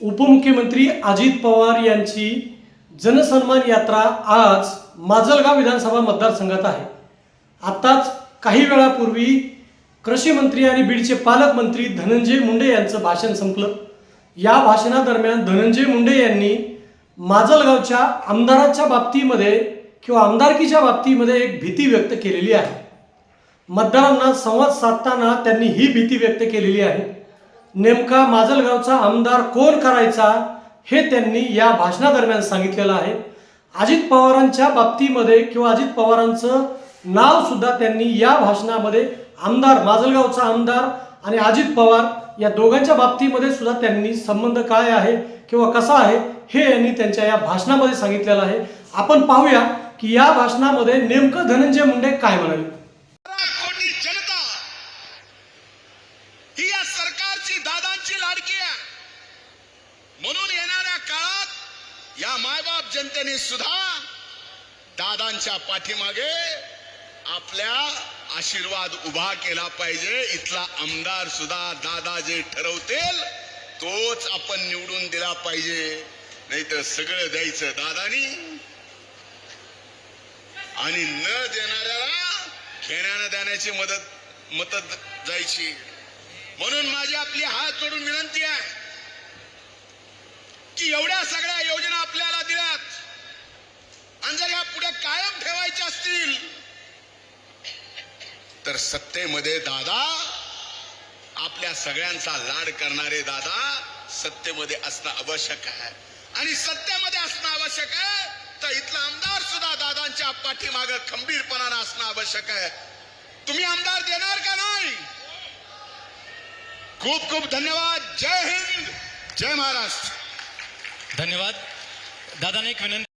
उपमुख्यमंत्री अजित पवार यांची जनसन्मान यात्रा आज माजलगाव विधानसभा मतदारसंघात आहे. आत्ताच काही वेळापूर्वी कृषी मंत्री आणि बीडचे पालकमंत्री धनंजय मुंडे यांचं भाषण संपलं. या भाषणादरम्यान धनंजय मुंडे यांनी माजलगावच्या आमदाराच्या बाबतीमध्ये किंवा आमदारकीच्या बाबतीमध्ये एक भीती व्यक्त केलेली आहे. मतदारांना संवाद साधताना त्यांनी ही भीती व्यक्त केलेली आहे. नेमका माजलगावचा आमदार कोण करायचा हे त्यांनी या भाषणादरम्यान सांगितलेलं आहे. अजित पवारांच्या बाबतीमध्ये किंवा अजित पवारांचं नाव सुद्धा त्यांनी या भाषणामध्ये आमदार माजलगावचा आमदार आणि अजित पवार या दोघांच्या बाबतीमध्ये सुद्धा त्यांनी संबंध काय आहे किंवा कसा आहे हे यांनी त्यांच्या या भाषणामध्ये सांगितलेलं आहे. आपण पाहूया की या भाषणामध्ये नेमकं धनंजय मुंडे काय म्हणाले. ही या सरकारची दादांची लाडकी आहे. म्हणून येणाऱ्या काळात या मायबाप जनतेने सुद्धा दादांच्या पाठीमागे आपल्या आशीर्वाद उभा केला पाहिजे. इथला आमदार सुद्धा दादा जे ठरवतील तोच आपण निवडून दिला पाहिजे. नाहीतर सगळं द्यायचं दादानी. आणि न देणाऱ्याला घेण्यानं देण्याची मदत मदत जायची. म्हणून माझी आपली हात जोडून विनंती आहे की एवढ्या सगळ्या योजना आपल्याला दिल्यात आणि जर ह्या पुढे कायम ठेवायच्या असतील तर सत्तेमध्ये दादा आपल्या सगळ्यांचा लाड करणारे दादा सत्तेमध्ये असणं आवश्यक आहे. आणि सत्तेमध्ये असणं आवश्यक आहे तर इथला आमदार सुद्धा दादांच्या पाठीमाग खंबीरपणानं असणं आवश्यक आहे. तुम्ही आमदार देणार का नाही? खूप खूप धन्यवाद. जय हिंद. जय महाराष्ट्र. धन्यवाद. दादाने एक विनंती